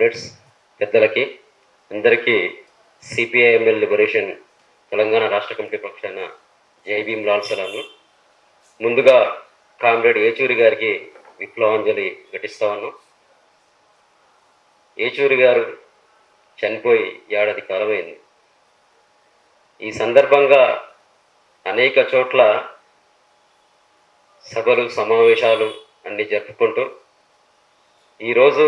Comrades పెద్దలకి అందరికీ CPIML liberation Telangana రాష్ట్ర కమిటీ పక్షాన జై భీమ్ లాల్ ముందుగా కామ్రేడ్ ఏచూరి గారికి విప్లవాంజలి ఘటిస్తా ఉన్నాం. ఏచూరి గారు చనిపోయి ఏడాది కాలమైంది. ఈ సందర్భంగా అనేక చోట్ల సభలు సమావేశాలు అన్ని జరుపుకుంటూ ఈరోజు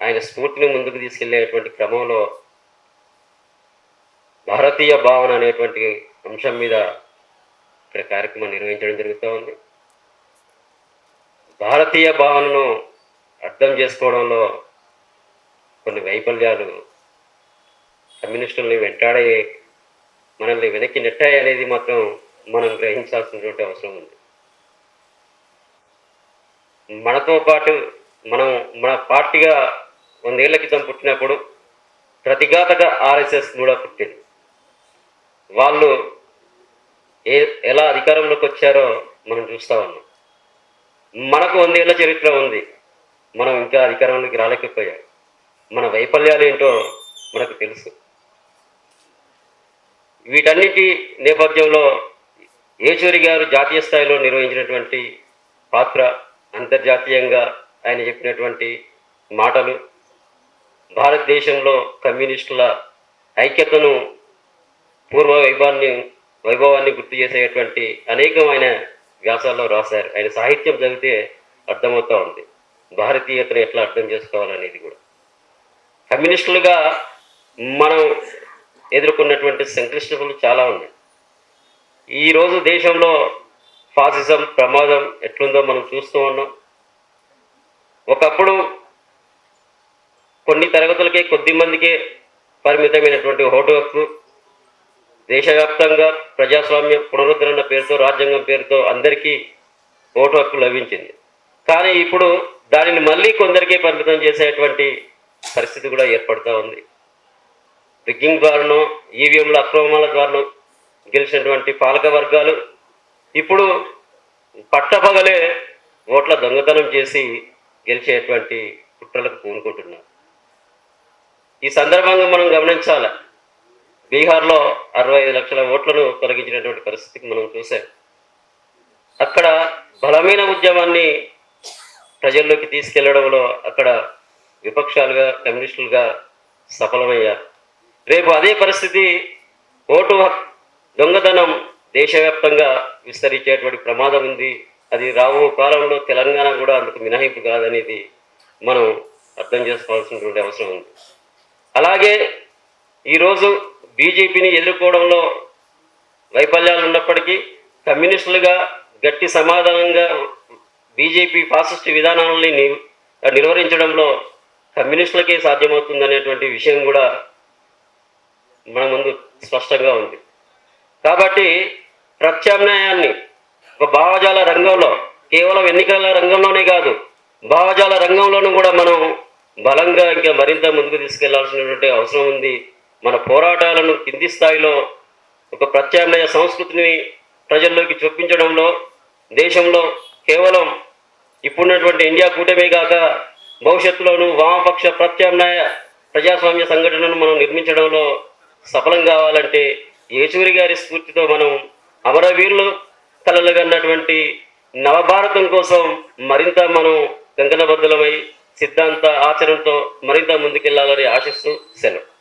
ఆయన స్ఫూర్తిని ముందుకు తీసుకెళ్ళేటువంటి క్రమంలో భారతీయ భావన అనేటువంటి అంశం మీద ఇక్కడ కార్యక్రమం నిర్వహించడం జరుగుతూ ఉంది. భారతీయ భావనను అర్థం చేసుకోవడంలో కొన్ని వైఫల్యాలు కమ్యూనిస్టుల్ని వెంటాడే మనల్ని వెనక్కి నెట్టాయి అనేది మాత్రం మనం గ్రహించాల్సినటువంటి అవసరం ఉంది. మనతో పాటు మనం మన పార్టీగా వందేళ్ళ క్రితం పుట్టినప్పుడు ప్రతిఘాతక ఆర్ఎస్ఎస్ కూడా పుట్టింది. వాళ్ళు ఏ ఎలా అధికారంలోకి వచ్చారో మనం చూస్తా ఉన్నాం. మనకు వందేళ్ళ చరిత్ర ఉంది. మనం ఇంకా అధికారంలోకి రాలేకపోయాం. మన వైఫల్యాలు ఏంటో మనకు తెలుసు. వీటన్నిటి నేపథ్యంలో ఏచూరి గారు జాతీయ స్థాయిలో నిర్వహించినటువంటి పాత్ర అంతర్జాతీయంగా ఆయన చెప్పినటువంటి మాటలు భారతదేశంలో కమ్యూనిస్టుల ఐక్యతను పూర్వ వైభవాన్ని వైభవాన్ని గుర్తు చేసేటువంటి అనేకమైన వ్యాసాల్లో రాశారు. ఆయన సాహిత్యం చదివితే అర్థమవుతూ ఉంది. భారతీయతను ఎట్లా అర్థం చేసుకోవాలనేది కూడా. కమ్యూనిస్టులుగా మనం ఎదుర్కొన్నటువంటి సంక్లిష్టతలు చాలా ఉన్నాయి. ఈరోజు దేశంలో ఫాసిజం ప్రమాదం ఎట్లుందో మనం చూస్తూ ఉన్నాం. ఒకప్పుడు కొన్ని తరగతులకే కొద్ది మందికే పరిమితమైనటువంటి ఓటు హక్కు దేశవ్యాప్తంగా ప్రజాస్వామ్య పునరుద్ధరణ పేరుతో రాజ్యాంగం పేరుతో అందరికీ ఓటు హక్కు లభించింది. కానీ ఇప్పుడు దానిని మళ్ళీ కొందరికే పరిమితం చేసేటువంటి పరిస్థితి కూడా ఏర్పడుతూ ఉంది. రిగ్గింగ్ ద్వారానో ఈవీఎంల అక్రమాల ద్వారానో గెలిచినటువంటి పాలక వర్గాలు ఇప్పుడు పట్టపగలే ఓట్ల దొంగతనం చేసి గెలిచేటువంటి కుట్రలకు పూనుకుంటున్నారు. ఈ సందర్భంగా మనం గమనించాలి. బీహార్లో అరవై ఐదు లక్షల ఓట్లను తొలగించినటువంటి పరిస్థితికి మనం చూసాం. అక్కడ బలమైన ఉద్యమాన్ని ప్రజల్లోకి తీసుకెళ్ళడంలో అక్కడ విపక్షాలుగా కమ్యూనిస్టులుగా సఫలమయ్యారు. రేపు అదే పరిస్థితి ఓటు దొంగతనం దేశవ్యాప్తంగా విస్తరించేటువంటి ప్రమాదం ఉంది. అది రాబో కాలంలో తెలంగాణ కూడా అందుకు మినహాయింపు కాదనేది మనం అర్థం చేసుకోవాల్సినటువంటి అవసరం ఉంది. అలాగే ఈరోజు బీజేపీని ఎదుర్కోవడంలో వైఫల్యాలు ఉన్నప్పటికీ కమ్యూనిస్టులుగా గట్టి సమాధానంగా బీజేపీ ఫాసిస్ట్ విధానాలని నిర్వహించడంలో కమ్యూనిస్టులకే సాధ్యమవుతుందనేటువంటి విషయం కూడా మన ముందు స్పష్టంగా ఉంది. కాబట్టి ప్రత్యామ్నాయాన్ని ఒక భావజాల రంగంలో కేవలం ఎన్నికల రంగంలోనే కాదు భావజాల రంగంలోనూ కూడా మనం బలంగా ఇంకా మరింత ముందుకు తీసుకెళ్ళాల్సినటువంటి అవసరం ఉంది. మన పోరాటాలను కింది స్థాయిలో ఒక ప్రత్యామ్నాయ సంస్కృతిని ప్రజల్లోకి చూపించడంలో దేశంలో కేవలం ఇప్పుడున్నటువంటి ఇండియా కూటమే కాక భవిష్యత్తులోనూ వామపక్ష ప్రత్యామ్నాయ ప్రజాస్వామ్య సంఘటనను మనం నిర్మించడంలో సఫలం కావాలంటే యేచూరి గారి స్ఫూర్తితో మనం అమరవీరులు కలలుగన్నటువంటి నవభారతం కోసం మరింత మనం కంకణబద్ధులమై సిద్ధాంత ఆచరణతో మరింత ముందుకెళ్ళాలని ఆశిస్తూ సెలవు.